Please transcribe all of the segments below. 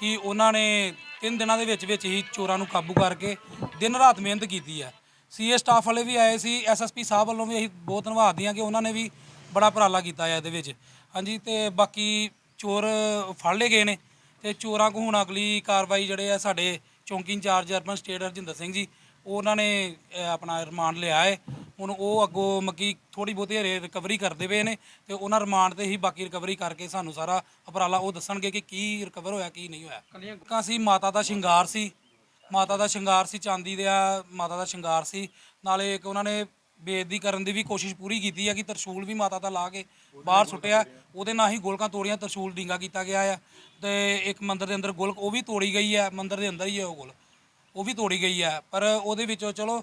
ਕਿ ਉਹਨਾਂ ਨੇ ਤਿੰਨ ਦਿਨਾਂ ਦੇ ਵਿੱਚ ਵਿੱਚ ਹੀ ਚੋਰਾਂ ਨੂੰ ਕਾਬੂ ਕਰਕੇ ਦਿਨ ਰਾਤ ਮਿਹਨਤ ਕੀਤੀ ਆ ਸੀਏ ਸਟਾਫ ਵਾਲੇ ਵੀ ਆਏ ਸੀ ਐਸਐਸਪੀ ਸਾਹਿਬ ਵੱਲੋਂ ਵੀ ਅਸੀਂ ਬਹੁਤ ਧੰਨਵਾਦੀ ਹਾਂ ਕਿ ਉਹਨਾਂ ਨੇ ਵੀ ਬੜਾ ਉਪਰਾਲਾ ਕੀਤਾ ਹੈ ਇਹਦੇ ਵਿੱਚ। ਹਾਂਜੀ ਤੇ ਬਾਕੀ ਚੋਰ ਫੜ ਲਏ ਗਏ ਨੇ ਤੇ ਚੋਰਾਂ ਕੋ ਹੁਣ ਅਗਲੀ ਕਾਰਵਾਈ ਜਿਹੜੇ ਆ ਸਾਡੇ ਚੌਂਕੀ incharge urban estate Harjinder Singh ji ਉਹਨਾਂ ਨੇ ਅਹ, ਆਪਣਾ ਰਿਮਾਂਡ ਲਿਆ ਹੈ। ਹੁਣ ਉਹ ਅੱਗੋਂ ਮੱਕੀ ਥੋੜੀ ਬਹੁਤੀ ਹਰੇ ਰਿਕਵਰੀ ਕਰਦੇ ਪਏ ਨੇ ਤੇ ਉਹਨਾਂ ਰਿਮਾਂਡ ਤੇ ਹੀ ਬਾਕੀ ਰਿਕਵਰੀ ਕਰਕੇ ਸਾਨੂੰ ਸਾਰਾ ਉਪਰਾਲਾ ਉਹ ਦੱਸਣਗੇ ਕਿ ਕੀ ਰਿਕਵਰ ਹੋਇਆ ਕੀ ਨਹੀਂ ਹੋਇਆ। ਕਾ ਸੀ ਮਾਤਾ ਦਾ ਸ਼ਿੰਗਾਰ ਸੀ ਮਾਤਾ ਦਾ ਸ਼ਿੰਗਾਰ ਸੀ ਚਾਂਦੀ ਦਾ ਮਾਤਾ ਦਾ ਸ਼ਿੰਗਾਰ ਸੀ। ਨਾਲੇ ਇੱਕ ਉਹਨਾਂ ਨੇ ਬੇਇੱਜ਼ਤੀ ਕਰਨ ਦੀ ਵੀ ਕੋਸ਼ਿਸ਼ ਪੂਰੀ ਕੀਤੀ ਆ ਕਿ ਤਰਸ਼ੂਲ ਵੀ ਮਾਤਾ ਦਾ ਲਾ ਕੇ ਬਾਹਰ ਸੁੱਟਿਆ। ਉਹਦੇ ਨਾਲ ਹੀ ਗੋਲਕਾਂ ਤੋੜੀਆਂ ਤਰਸ਼ੂਲ ਡਿੰਗਾ ਕੀਤਾ ਗਿਆ ਆ। ਤੇ ਇੱਕ ਮੰਦਿਰ ਦੇ ਅੰਦਰ ਗੋਲਕ ਉਹ ਵੀ ਤੋੜੀ ਗਈ ਆ ਮੰਦਿਰ ਦੇ ਅੰਦਰ ਹੀ ਹੈ ਉਹ ਗੋਲ ਉਹ ਵੀ ਤੋੜੀ ਗਈ ਆ ਪਰ ਉਹਦੇ ਵਿੱਚੋਂ ਚਲੋ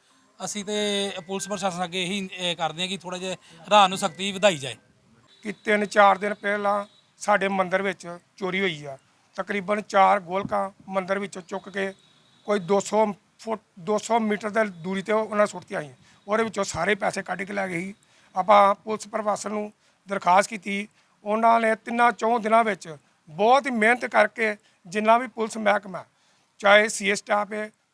ਅਸੀਂ ਤੇ ਪੁਲਿਸ ਪ੍ਰਸ਼ਾਸਨ ਅੱਗੇ ਇਹੀ, ਇਹ ਕਰਦੇ ਹਾਂ ਕਿ ਥੋੜਾ ਜਿਹਾ ਰਾਹ ਨੂੰ ਸਖਤੀ ਵਧਾਈ ਜਾਏ। ਕਿ ਤਿੰਨ ਚਾਰ ਦਿਨ ਪਹਿਲਾਂ ਸਾਡੇ ਮੰਦਿਰ ਵਿੱਚ ਚੋਰੀ ਹੋਈ ਆ। ਤਕਰੀਬਨ 4 ਗੋਲਕਾਂ ਮੰਦਿਰ ਵਿੱਚੋਂ ਚੁੱਕ ਕੇ ਕੋਈ 200 ਫੁੱਟ 200 ਮੀਟਰ ਦੀ ਦੂਰੀ ਤੇ ਉਹਨਾਂ ਸੁੱਟਤੀਆਂ ਆਈਆਂ ਉਹਦੇ ਵਿੱਚੋਂ ਸਾਰੇ ਪੈਸੇ ਕੱਢ ਕੇ ਲੈ ਗਏ ਸੀ। ਆਪਾਂ ਪੁਲਿਸ ਪ੍ਰਸ਼ਾਸਨ ਨੂੰ ਦਰਖਾਸਤ ਕੀਤੀ। ਉਹਨਾਂ ਨੇ ਤਿੰਨਾਂ ਚੌਂ ਦਿਨਾਂ ਵਿੱਚ ਬਹੁਤ ਹੀ ਮਿਹਨਤ ਕਰਕੇ ਜਿੰਨਾ ਵੀ ਪੁਲਿਸ ਮਹਿਕਮਾ, ਚਾਹੇ ਸੀਏ ਸਟਾਫ ਹੈ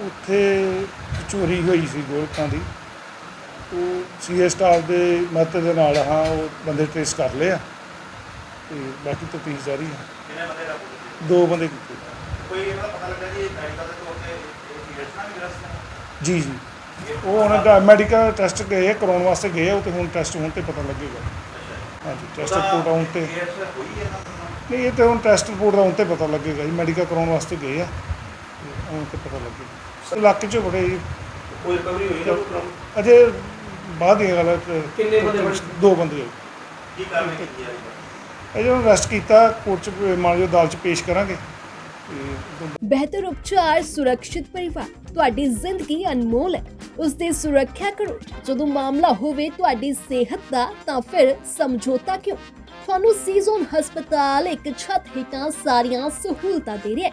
ਉੱਥੇ ਚੋਰੀ ਹੋਈ ਸੀ ਗੋਲਕਾਂ ਦੀ। ਉਹ ਸੀਏ ਸਟਾਫ ਦੇ ਮਦਦ ਦੇ ਨਾਲ ਹਾਂ ਉਹ ਬੰਦੇ ਟ੍ਰੇਸ ਕਰ ਲਏ ਆ ਤੇ ਬਾਕੀ ਤਫਤੀਸ਼ ਜਾਰੀ ਹੈ ਕਿੰਨੇ ਬੰਦੇ ਰੱਖਦੇ ਦੋ ਬੰਦੇ ਕੀਤੇ ਕੋਈ ਇਹਦਾ ਪਤਾ ਲੱਗਾ ਜੀ ਮੈਡੀਕਲ ਦੇ ਤੌਰ ਤੇ ਇਹ ਸੀਰੀਅਸ ਨਾ ਵੀ ਰਸਤਾ ਜੀ ਜੀ। ਉਹ ਉਹਨਾਂ ਦਾ ਮੈਡੀਕਲ ਟੈਸਟ ਗਏ ਆ, ਕਰਾਉਣ ਵਾਸਤੇ ਗਏ ਆ, ਉਹ ਤੇ ਹੁਣ ਟੈਸਟ ਹੋਣ ਤੇ ਪਤਾ ਲੱਗੇਗਾ। ਹਾਂਜੀ ਟੈਸਟ ਰਿਪੋਰਟ ਆਉਣ ਤੇ। ਕੇਸ ਹੋਈ ਹੈ ਨਾ ਨਹੀਂ ਇਹ ਤੇ ਹੁਣ ਟੈਸਟ ਰਿਪੋਰਟ ਹੁਣ ਤੇ ਪਤਾ ਲੱਗੇਗਾ ਜੀ ਮੈਡੀਕਲ ਕਰਾਉਣ ਵਾਸਤੇ ਗਏ ਆ। ਤੇ ਹੁਣ ਤੇ ਪਤਾ ਲੱਗੇਗਾ। ਇਲਾਕੇ 'ਚ ਬੜੇ ਜੀ। ਕੋਈ ਰਿਕਵਰੀ ਹੋਈ ਨਾ ਕੋਈ ਅਜੇ ਬਾਅਦ ਦੀ ਗੱਲ ਹੈ ਕਿੰਨੇ ਬੰਦੇ ਬਣੇ? ਦੋ ਬੰਦੇ ਹੋਏ। ਕੀ ਕਾਰਵਾਈ ਕੀਤੀ ਜਾ? ਰਹੀ ਹੈ ਅਜੇ ਉਹਨੂੰ ਅਰੈਸਟ ਕੀਤਾ ਕੋਰਟ 'ਚ ਮਾਨਯੋਗ ਅਦਾਲਤ 'ਚ ਪੇਸ਼ ਕਰਾਂਗੇ। ਤੇ ਬਿਹਤਰ ਉਪਚਾਰ ਸੁਰੱਖਿਅਤ ਪਰਿਵਾਰ। ਤੁਹਾਡੀ ਜ਼ਿੰਦਗੀ ਅਨਮੋਲ ਹੈ। ਉਸ ਦੀ ਸੁਰੱਖਿਆ ਕਰੋ। ਜਦੋਂ ਮਾਮਲਾ ਹੋਵੇ ਤੁਹਾਡੀ ਸਿਹਤ ਦਾ ਤਾਂ ਫਿਰ ਸਮਝੌਤਾ ਕਿਉਂ? ਤੁਹਾਨੂੰ ਸੀਜ਼ਨ ਹਸਪਤਾਲ ਇੱਕ ਛੱਤ ਹੇਠਾਂ ਸਾਰੀਆਂ ਸਹੂਲਤਾਂ ਦੇ ਰਿਹਾ ਹੈ।